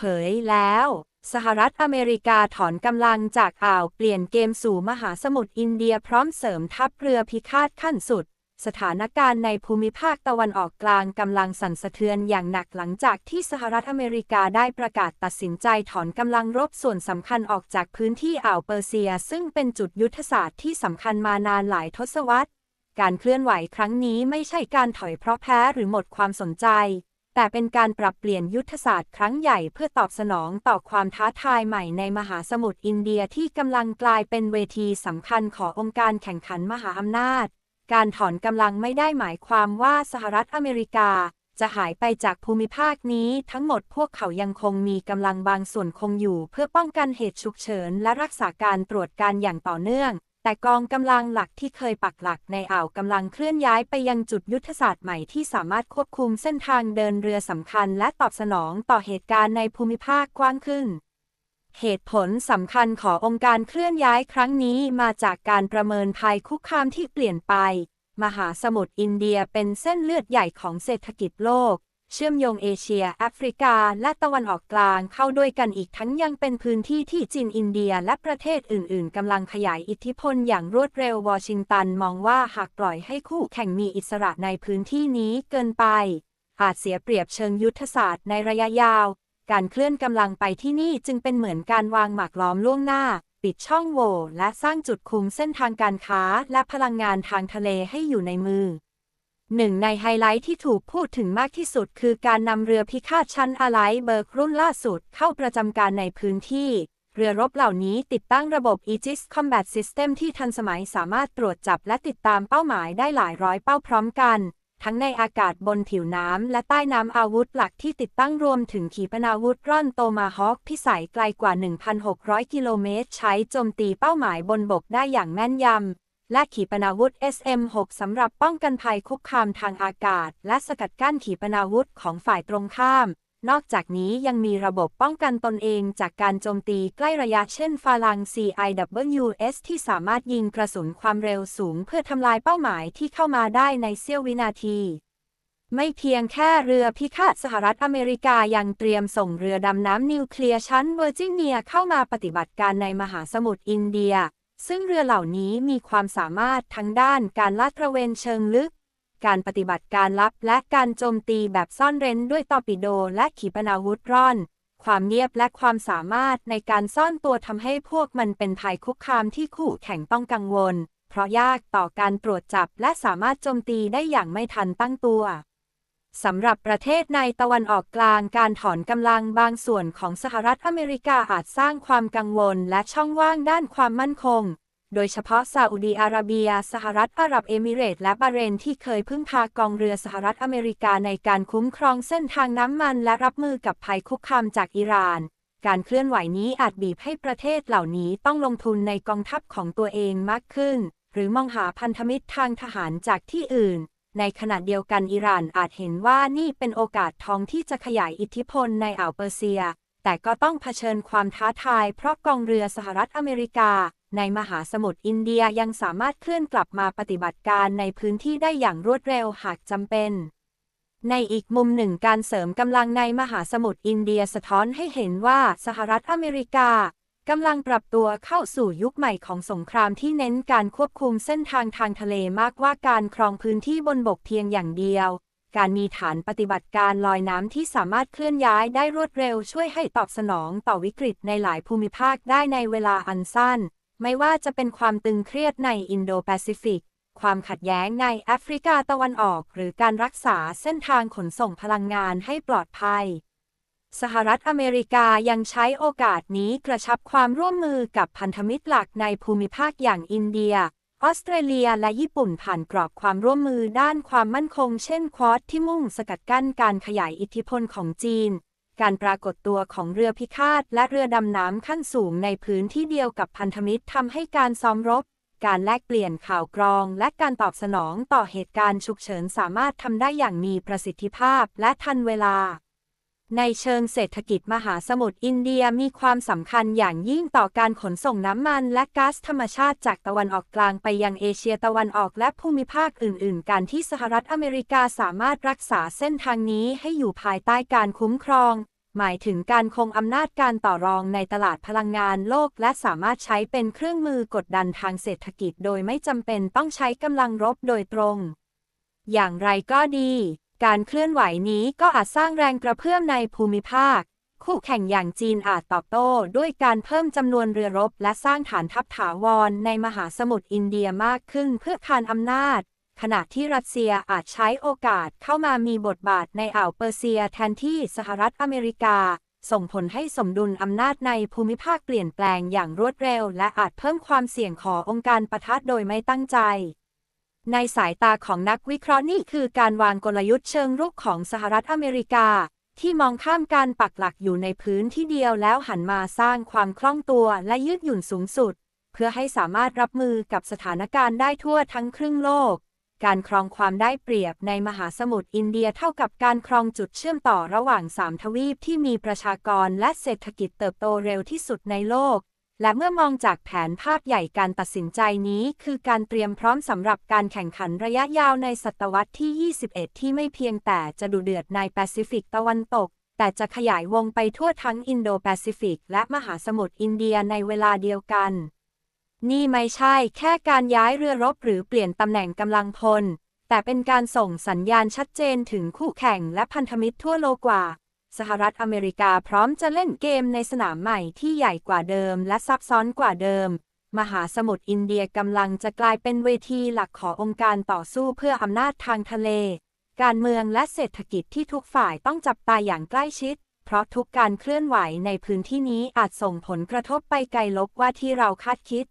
ผยแล้ว สหรัฐอเมริกาถอนกำลังจากอ่าวเปลี่ยนเกมสู่มหาสมุทรอินเดียพร้อมเสริมทัพเรือพิฆาตขั้นสุด สถานการณ์ในภูมิภาคตะวันออกกลางกำลังสั่นสะเทือนอย่างหนักหลังจากที่สหรัฐอเมริกาได้ประกาศตัดสินใจถอนกำลังรบส่วนสำคัญออกจากพื้นที่อ่าวเปอร์เซีย ซึ่งเป็นจุดยุทธศาสตร์ที่สำคัญมานานหลายทศวรรษ การเคลื่อนไหวครั้งนี้ไม่ใช่การถอยเพราะแพ้หรือหมดความสนใจ แต่เป็นการปรับเปลี่ยนยุทธศาสตร์ครั้งใหญ่เพื่อตอบสนองต่อความท้าทายใหม่ในมหาสมุทรอินเดียที่กำลังกลายเป็นเวทีสำคัญขององค์การแข่งขันมหาอำนาจ การถอนกำลังไม่ได้หมายความว่าสหรัฐอเมริกา จะหายไปจากภูมิภาคนี้ ทั้งหมดพวกเขายังคงมีกำลังบางส่วนคงอยู่ เพื่อป้องกันเหตุฉุกเฉินและรักษาการตรวจการอย่างต่อเนื่อง แต่กองกำลังหลักที่เคยปักหลักในอ่าวกำลังเคลื่อนย้ายไปยังจุดยุทธศาสตร์ใหม่ที่สามารถควบคุมเส้นทางเดินเรือสำคัญและตอบสนองต่อเหตุการณ์ในภูมิภาคกว้างขึ้น เหตุผลสำคัญขององค์การเคลื่อนย้ายครั้งนี้มาจากการประเมินภัยคุกคามที่เปลี่ยนไป มหาสมุทรอินเดียเป็นเส้นเลือดใหญ่ของเศรษฐกิจโลก เชื่อมโยงเอเชีย แอฟริกา และตะวันออกกลางเข้าด้วยกันอีกทั้งยังเป็นพื้นที่ที่จีนอินเดียและประเทศอื่น ๆ กำลังขยายอิทธิพลอย่างรวดเร็ววอชิงตันมองว่าหากปล่อยให้คู่แข่งมีอิสระในพื้นที่นี้เกินไป อาจเสียเปรียบเชิงยุทธศาสตร์ในระยะยาว การเคลื่อนกำลังไปที่นี่จึงเป็นเหมือนการวางหมากล้อมล่วงหน้า ปิดช่องโหว่และสร้างจุดคุมเส้นทางการค้าและพลังงานทางทะเลให้อยู่ในมือ หนึ่งในไฮไลท์ที่ถูกพูดถึงมากที่สุดคือการนำเรือพิฆาตชั้นอะไลเบิร์กรุ่นล่าสุดเข้าประจำการในพื้นที่ เรือรบเหล่านี้ติดตั้งระบบ Aegis Combat System ที่ทันสมัยสามารถตรวจจับและติดตามเป้าหมายได้หลายร้อยเป้าพร้อมกัน ทั้งในอากาศบนผิวน้ำและใต้น้ำอาวุธหลักที่ติดตั้งรวมถึงขีปนาวุธร่อนโตมาฮอคพิสัยไกลกว่า 1,600 กิโลเมตร ใช้โจมตีเป้าหมายบนบกได้อย่างแม่นยำ และขีปนาวุธ SM-6 สำหรับป้องกันภัยคุกคามทางอากาศ และสกัดกั้นขีปนาวุธของฝ่ายตรงข้าม นอกจากนี้ยังมีระบบป้องกันตนเองจากการโจมตีใกล้ระยะเช่นฟาลัง CIWS ที่สามารถยิงกระสุนความเร็วสูงเพื่อทำลายเป้าหมายที่เข้ามาได้ในเสี้ยววินาทีไม่เพียงแค่เรือพิฆาตสหรัฐอเมริกายังเตรียมส่งเรือดำน้ำนิวเคลียร์ชั้นเวอร์จิเนียเข้ามาปฏิบัติการในมหาสมุทรอินเดีย ซึ่งเรือเหล่านี้มีความสามารถทั้งด้านการลาดตระเวนเชิงลึก การปฏิบัติการลับและการโจมตีแบบซ่อนเร้นด้วยตอร์ปิโดและขีปนาวุธร่อน ความเงียบและความสามารถในการซ่อนตัวทำให้พวกมันเป็นภัยคุกคามที่คู่แข่งต้องกังวล เพราะยากต่อการตรวจจับและสามารถโจมตีได้อย่างไม่ทันตั้งตัว สำหรับประเทศในตะวันออกกลางการถอนกำลังบางส่วนของสหรัฐอเมริกาอาจสร้างความกังวลและช่องว่างด้านความมั่นคง โดยเฉพาะซาอุดีอาระเบีย สหรัฐอาหรับเอมิเรตและบาเรนที่เคยพึ่งพากองเรือสหรัฐอเมริกาในการคุ้มครองเส้นทางน้ำมันและรับมือกับภัยคุกคามจากอิหร่าน การเคลื่อนไหวนี้อาจบีบให้ประเทศเหล่านี้ต้องลงทุนในกองทัพของตัวเองมากขึ้น หรือมองหาพันธมิตรทางทหารจากที่อื่น ในขณะเดียวกันอิหร่านอาจเห็นว่านี่เป็นโอกาสทองที่จะขยายอิทธิพลในอ่าวเปอร์เซีย แต่ก็ต้องเผชิญความท้าทาย เพราะกองเรือสหรัฐอเมริกา ในมหาสมุทรอินเดียยังสามารถเคลื่อนกลับมาปฏิบัติการในพื้นที่ได้อย่างรวดเร็วหากจำเป็น ในอีกมุมหนึ่งการเสริมกำลังในมหาสมุทรอินเดียสะท้อนให้เห็นว่าสหรัฐอเมริกา กำลังปรับตัวเข้าสู่ยุคใหม่ของสงครามที่เน้นการควบคุมเส้นทางทางทะเลมากกว่าการครองพื้นที่บนบกเพียงอย่างเดียว การมีฐานปฏิบัติการลอยน้ำที่สามารถเคลื่อนย้ายได้รวดเร็วช่วยให้ตอบสนองต่อวิกฤตในหลายภูมิภาคได้ในเวลาอันสั้น ไม่ว่าจะเป็นความตึงเครียดในอินโดแปซิฟิก ความขัดแย้งในแอฟริกาตะวันออก หรือการรักษาเส้นทางขนส่งพลังงานให้ปลอดภัย สหรัฐอเมริกายังใช้โอกาสนี้กระชับความร่วมมือกับพันธมิตรหลักในภูมิภาคอย่างอินเดีย ออสเตรเลียและญี่ปุ่นผ่านกรอบความร่วมมือด้านความมั่นคง เช่นควอดที่มุ่งสกัดกั้นการขยายอิทธิพลของจีน การปรากฏตัวของเรือพิฆาตและเรือดำน้ำขั้นสูงในพื้นที่เดียวกับพันธมิตรทำให้การซ้อมรบ การแลกเปลี่ยนข่าวกรอง และการตอบสนองต่อเหตุการณ์ฉุกเฉินสามารถทำได้อย่างมีประสิทธิภาพและทันเวลา ในเชิงเศรษฐกิจมหาสมุทรอินเดียมีความสำคัญอย่างยิ่งต่อการขนส่งน้ำมันและก๊าซธรรมชาติจากตะวันออกกลางไปยังเอเชียตะวันออกและภูมิภาคอื่น ๆ การที่สหรัฐอเมริกาสามารถรักษาเส้นทางนี้ให้อยู่ภายใต้การคุ้มครอง หมายถึงการคงอำนาจการต่อรองในตลาดพลังงานโลก และสามารถใช้เป็นเครื่องมือกดดันทางเศรษฐกิจ โดยไม่จำเป็นต้องใช้กำลังรบโดยตรง อย่างไรก็ดี การเคลื่อนไหวนี้ก็อาจสร้างแรงกระเพื่อมในภูมิภาค คู่แข่งอย่างจีนอาจตอบโต้ด้วยการเพิ่มจำนวนเรือรบ และสร้างฐานทัพถาวรในมหาสมุทรอินเดียมากขึ้นเพื่อคานอำนาจ ขณะที่รัสเซียอาจใช้โอกาสเข้ามามีบทบาทในอ่าวเปอร์เซียแทนที่สหรัฐอเมริกา ส่งผลให้สมดุลอำนาจในภูมิภาคเปลี่ยนแปลงอย่างรวดเร็ว และอาจเพิ่มความเสี่ยงขององค์การปะทะโดยไม่ตั้งใจ ในสายตาของนักวิเคราะห์นี่คือการวางกลยุทธ์เชิงรุกของสหรัฐอเมริกา ที่มองข้ามการปักหลักอยู่ในพื้นที่เดียวแล้วหันมาสร้างความคล่องตัวและยืดหยุ่นสูงสุด เพื่อให้สามารถรับมือกับสถานการณ์ได้ทั่วทั้งครึ่งโลก การครองความได้เปรียบในมหาสมุทรอินเดียเท่ากับการครองจุดเชื่อมต่อระหว่างสามทวีปที่มีประชากรและเศรษฐกิจเติบโตเร็วที่สุดในโลก และเมื่อมองจากแผนภาพใหญ่การตัดสินใจนี้ คือการเตรียมพร้อมสำหรับการแข่งขันระยะยาวในศตวรรษที่ 21 ที่ไม่เพียงแต่จะดุเดือดในแปซิฟิกตะวันตก แต่จะขยายวงไปทั่วทั้งอินโดแปซิฟิก และมหาสมุทรอินเดียในเวลาเดียวกัน นี่ไม่ใช่แค่การย้ายเรือรบหรือเปลี่ยนตำแหน่งกำลังพล แต่เป็นการส่งสัญญาณชัดเจนถึงคู่แข่งและพันธมิตรทั่วโลกกว่า สหรัฐอเมริกาพร้อมจะเล่นเกมในสนามใหม่ที่ใหญ่กว่าเดิมและซับซ้อนกว่าเดิม มหาสมุทรอินเดียกำลังจะกลายเป็นเวทีหลักขององค์การต่อสู้เพื่ออำนาจทางทะเล การเมืองและเศรษฐกิจที่ทุกฝ่ายต้องจับตาอย่างใกล้ชิด เพราะทุกการเคลื่อนไหวในพื้นที่นี้อาจส่งผลกระทบไปไกลลบกว่าที่เราคาดคิด